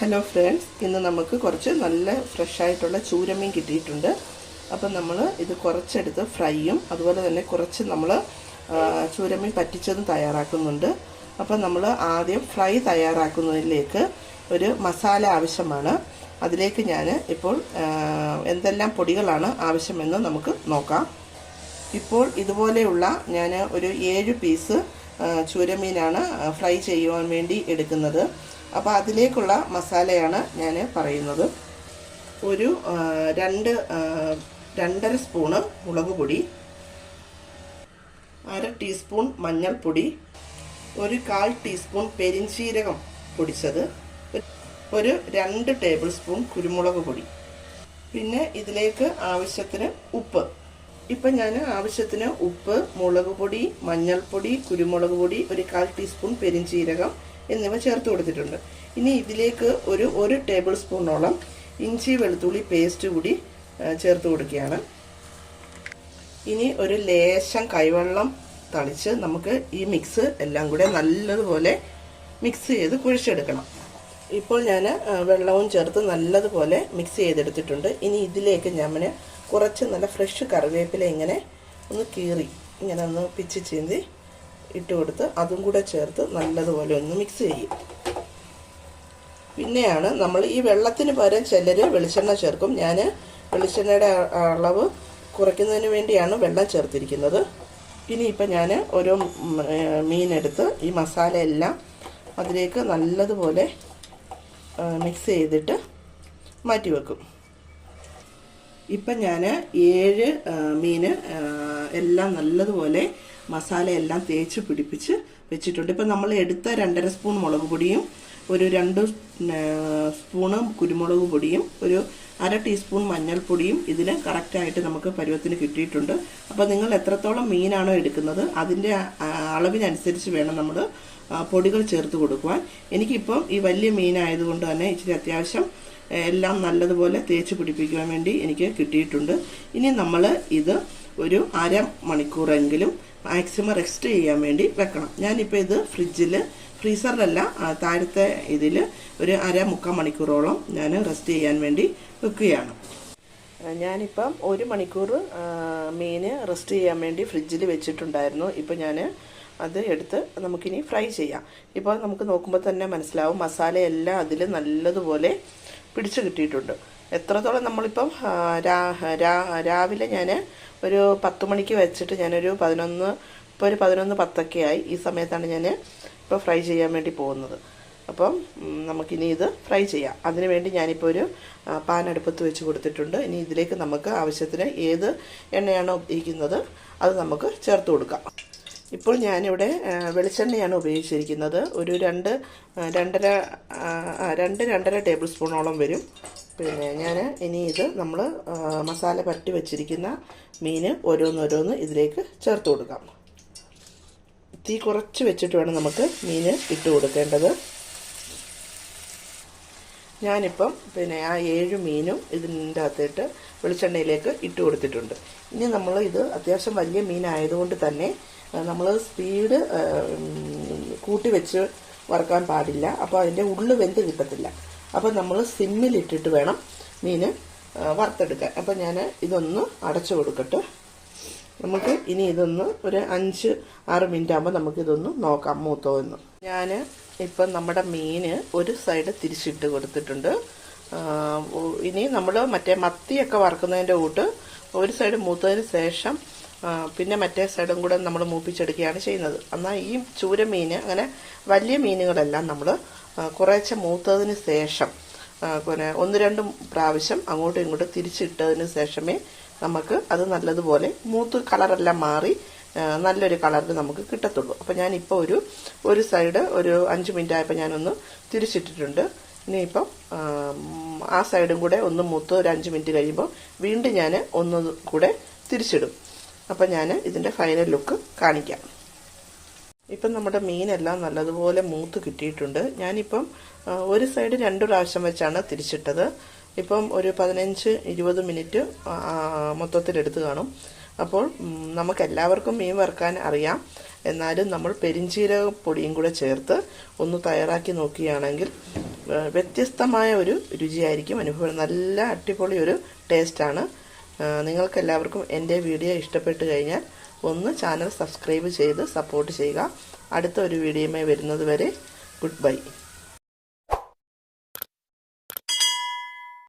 Hello friends ഇന്ന് നമുക്ക് കുറച്ച് നല്ല ഫ്രഷ് ആയിട്ടുള്ള ചൂരമീൻ കിട്ടിയിട്ടുണ്ട്. അപ്പം നമ്മൾ ഇത് കുറച്ചെടുത്ത് ഫ്രൈയും അതുപോലെ തന്നെ കുറച്ച് നമ്മൾ ചൂരമീൻ പറ്റിച്ചതും തയ്യാറാക്കുന്നുണ്ട്. അപ്പം നമ്മൾ ആദ്യം ഫ്രൈ തയ്യാറാക്കുന്നതിലേക്ക് ഒരു മസാല ആവശ്യമാണ്. അതിലേക്ക് ഞാൻ ഇപ്പോൾ എന്തെല്ലാം പൊടികളാണ് ആവശ്യമെന്ന് നമുക്ക് നോക്കാം. ഇപ്പോൾ ഇതുപോലെയുള്ള ഞാൻ ഒരു ഏഴ് പീസ് ചൂരമീനാണ് ഫ്രൈ ചെയ്യുവാൻ വേണ്ടി എടുക്കുന്നത്. അപ്പോൾ അതിലേക്കുള്ള മസാലയാണ് ഞാൻ പറയുന്നത്. ഒരു രണ്ട് രണ്ടര സ്പൂണ് മുളക് പൊടി അര ടീസ്പൂൺ മഞ്ഞൾപ്പൊടി ഒരു കാൽ ടീസ്പൂൺ പെരിഞ്ചീരകം പൊടിച്ചത് ഒരു രണ്ട് ടേബിൾ സ്പൂൺ കുരുമുളക് പൊടി. പിന്നെ ഇതിലേക്ക് ആവശ്യത്തിന് ഉപ്പ്. ഇപ്പം ഞാൻ ആവശ്യത്തിന് ഉപ്പ് മുളക് പൊടി മഞ്ഞൾപ്പൊടി കുരുമുളക് പൊടി ഒരു കാൽ ടീസ്പൂൺ പെരിഞ്ചീരകം എന്നിവ ചേർത്ത് കൊടുത്തിട്ടുണ്ട്. ഇനി ഇതിലേക്ക് ഒരു ഒരു ടേബിൾ സ്പൂണോളം ഇഞ്ചി വെളുത്തുള്ളി പേസ്റ്റ് കൂടി ചേർത്ത് കൊടുക്കുകയാണ്. ഇനി ഒരു ലേശം കൈവെള്ളം തളിച്ച് നമുക്ക് ഈ മിക്സ് എല്ലാം കൂടെ നല്ലതുപോലെ മിക്സ് ചെയ്ത് കുഴിച്ചെടുക്കണം. ഇപ്പോൾ ഞാൻ വെള്ളവും ചേർത്ത് നല്ലതുപോലെ മിക്സ് ചെയ്തെടുത്തിട്ടുണ്ട്. ഇനി ഇതിലേക്ക് ഞാൻ കുറച്ച് നല്ല ഫ്രഷ് കറിവേപ്പില ഇങ്ങനെ ഒന്ന് കീറി ഇങ്ങനെ ഒന്ന് പിച്ച് ചീന്തി ഇട്ട് കൊടുത്ത് അതും കൂടെ ചേർത്ത് നല്ലതുപോലെ ഒന്ന് മിക്സ് ചെയ്യും. പിന്നെയാണ് നമ്മൾ ഈ വെള്ളത്തിന് പകരം ചിലർ വെളിച്ചെണ്ണ ചേർക്കും. ഞാൻ വെളിച്ചെണ്ണയുടെ അളവ് കുറയ്ക്കുന്നതിന് വേണ്ടിയാണ് വെള്ളം ചേർത്തിരിക്കുന്നത്. ഇനി ഇപ്പം ഞാൻ ഓരോ മീനെടുത്ത് ഈ മസാലയെല്ലാം അതിലേക്ക് നല്ലതുപോലെ മിക്സ് ചെയ്തിട്ട് മാറ്റി വെക്കും. ഇപ്പം ഞാൻ ഏഴ് മീൻ എല്ലാം നല്ലതുപോലെ മസാല എല്ലാം തേച്ച് പിടിപ്പിച്ച് വെച്ചിട്ടുണ്ട്. ഇപ്പം നമ്മൾ എടുത്ത രണ്ടര സ്പൂൺ മുളക് പൊടിയും ഒരു രണ്ട് സ്പൂണ് കുരുമുളക് പൊടിയും ഒരു അര ടീസ്പൂൺ മഞ്ഞൾപ്പൊടിയും ഇതിന് കറക്റ്റായിട്ട് നമുക്ക് പരുവത്തിന് കിട്ടിയിട്ടുണ്ട്. അപ്പോൾ നിങ്ങൾ എത്രത്തോളം മീനാണോ എടുക്കുന്നത് അതിന്റെ അളവിനനുസരിച്ച് വേണം നമ്മൾ പൊടികൾ ചേർത്ത് കൊടുക്കുവാൻ. എനിക്കിപ്പം ഈ വലിയ മീനായതുകൊണ്ട് തന്നെ ഇച്ചിരി അത്യാവശ്യം എല്ലാം നല്ലതുപോലെ തേച്ച് പിടിപ്പിക്കുവാൻ വേണ്ടി എനിക്ക് കിട്ടിയിട്ടുണ്ട്. ഇനി നമ്മൾ ഇത് ഒരു അര മണിക്കൂറെങ്കിലും മാക്സിമം റെസ്റ്റ് ചെയ്യാൻ വേണ്ടി വെക്കണം. ഞാനിപ്പോൾ ഇത് ഫ്രിഡ്ജിൽ ഫ്രീസറിലല്ല താഴത്തെ ഇതിൽ ഒരു അര മുക്കാൽ മണിക്കൂറോളം ഞാൻ റെസ്റ്റ് ചെയ്യാൻ വേണ്ടി വെക്കുകയാണ്. ഞാനിപ്പം ഒരു മണിക്കൂർ മീൻ റെസ്റ്റ് ചെയ്യാൻ വേണ്ടി ഫ്രിഡ്ജിൽ വെച്ചിട്ടുണ്ടായിരുന്നു. ഇപ്പം ഞാൻ അത് എടുത്ത് നമുക്കിനി ഫ്രൈ ചെയ്യാം. ഇപ്പോൾ നമുക്ക് നോക്കുമ്പോൾ തന്നെ മനസ്സിലാവും മസാലയെല്ലാം അതിൽ നല്ലതുപോലെ പിടിച്ചു കിട്ടിയിട്ടുണ്ട്. എത്രത്തോളം നമ്മളിപ്പം രാവിലെ ഞാൻ ഒരു പത്ത് മണിക്ക് വെച്ചിട്ട് ഞാനൊരു പതിനൊന്ന് ഇപ്പോൾ ഒരു പതിനൊന്ന് പത്തൊക്കെ ആയി. ഈ സമയത്താണ് ഞാൻ ഇപ്പോൾ ഫ്രൈ ചെയ്യാൻ വേണ്ടി പോകുന്നത്. അപ്പം നമുക്കിനി ഇത് ഫ്രൈ ചെയ്യാം. അതിന് വേണ്ടി ഞാനിപ്പോൾ ഒരു പാൻ അടുപ്പത്ത് വെച്ച് കൊടുത്തിട്ടുണ്ട്. ഇനി ഇതിലേക്ക് നമുക്ക് ആവശ്യത്തിന് ഏത് എണ്ണയാണോ ഉപയോഗിക്കുന്നത് അത് നമുക്ക് ചേർത്ത് കൊടുക്കാം. ഇപ്പോൾ ഞാനിവിടെ വെളിച്ചെണ്ണയാണ് ഉപയോഗിച്ചിരിക്കുന്നത്. ഒരു രണ്ട് രണ്ടര രണ്ട് രണ്ടര ടേബിൾ സ്പൂണോളം വരും. പിന്നെ ഞാൻ ഇനി ഇത് നമ്മൾ മസാല പറ്റി വെച്ചിരിക്കുന്ന മീൻ ഓരോന്നോരോന്ന് ഇതിലേക്ക് ചേർത്ത് കൊടുക്കാം. തീ കുറച്ച് വെച്ചിട്ട് വേണം നമുക്ക് മീൻ ഇട്ട് കൊടുക്കേണ്ടത്. ഞാനിപ്പം പിന്നെ ആ ഏഴ് മീനും ഇതിന്റെ അകത്തിട്ട് വെളിച്ചെണ്ണയിലേക്ക് ഇട്ട് കൊടുത്തിട്ടുണ്ട്. ഇനി നമ്മൾ ഇത് അത്യാവശ്യം വലിയ മീനായതുകൊണ്ട് തന്നെ നമ്മൾ സ്പീഡ് കൂട്ടി വെച്ച് വറുക്കാൻ പാടില്ല. അപ്പോൾ അതിന്റെ ഉള്ളു വെന്ത് കിട്ടത്തില്ല. അപ്പോൾ നമ്മൾ സിമ്മിലിട്ടിട്ട് വേണം മീൻ വറുത്തെടുക്കാൻ. അപ്പോൾ ഞാൻ ഇതൊന്ന് അടച്ചു കൊടുക്കട്ടെ. നമുക്ക് ഇനി ഇതൊന്ന് ഒരു അഞ്ച് ആറ് മിനിറ്റ് ആകുമ്പോൾ നമുക്കിതൊന്ന് നോക്കാം മൂത്തോ എന്ന്. ഞാൻ ഇപ്പം നമ്മുടെ മീന് ഒരു സൈഡ് തിരിച്ചിട്ട് കൊടുത്തിട്ടുണ്ട്. ഇനി നമ്മൾ മറ്റേ മത്തിയൊക്കെ വറുക്കുന്നതിന്റെ കൂട്ട് ഒരു സൈഡ് മൂത്തതിന് ശേഷം പിന്നെ മറ്റേ സൈഡും കൂടെ നമ്മൾ മൂപ്പിച്ചെടുക്കുകയാണ് ചെയ്യുന്നത്. എന്നാൽ ഈ ചൂര മീൻ അങ്ങനെ വലിയ മീനുകളെല്ലാം നമ്മൾ കുറേശ്ശെ മൂത്തതിന് ശേഷം പിന്നെ ഒന്ന് രണ്ട് പ്രാവശ്യം അങ്ങോട്ടും ഇങ്ങോട്ടും തിരിച്ചിട്ടതിന് ശേഷമേ നമുക്ക് അത് നല്ലതുപോലെ മൂത്ത് കളറെല്ലാം മാറി നല്ലൊരു കളറിൽ നമുക്ക് കിട്ടത്തുള്ളൂ. അപ്പോൾ ഞാനിപ്പോൾ ഒരു ഒരു സൈഡ് ഒരു അഞ്ച് മിനിറ്റ് ആയപ്പോൾ ഞാനൊന്ന് തിരിച്ചിട്ടിട്ടുണ്ട്. ഇനിയിപ്പം ആ, ആ സൈഡും കൂടെ ഒന്ന് മൂത്ത് ഒരു അഞ്ച് മിനിറ്റ് കഴിയുമ്പോൾ വീണ്ടും ഞാൻ ഒന്ന് കൂടെ തിരിച്ചിടും. അപ്പം ഞാൻ ഇതിന്റെ ഫൈനൽ ലുക്ക് കാണിക്കാം. ഇപ്പം നമ്മുടെ മീനെല്ലാം നല്ലതുപോലെ മൂത്ത് കിട്ടിയിട്ടുണ്ട്. ഞാനിപ്പം ഒരു സൈഡ് രണ്ട് പ്രാവശ്യം വെച്ചാണ് തിരിച്ചിട്ടത്. ഇപ്പം ഒരു പതിനഞ്ച് ഇരുപത് മിനിറ്റ് മൊത്തത്തിലെടുത്ത് കാണും. അപ്പോൾ നമുക്ക് നമുക്കെല്ലാവർക്കും മീൻ വറുക്കാൻ അറിയാം. എന്നാലും നമ്മൾ പെരിഞ്ചീരക പൊടിയും കൂടെ ചേർത്ത് ഒന്ന് തയ്യാറാക്കി നോക്കുകയാണെങ്കിൽ വ്യത്യസ്തമായ ഒരു രുചിയായിരിക്കും. അനുഭവം നല്ല അടിപൊളി ഒരു ടേസ്റ്റാണ്. നിങ്ങൾക്കെല്ലാവർക്കും എന്റെ വീഡിയോ ഇഷ്ടപ്പെട്ട് കഴിഞ്ഞാൽ ഒന്ന് ചാനൽ സബ്സ്ക്രൈബ് ചെയ്ത് സപ്പോർട്ട് ചെയ്യുക. അടുത്ത ഒരു വീഡിയോയുമായി വരുന്നത് വരെ ഗുഡ് ബൈ.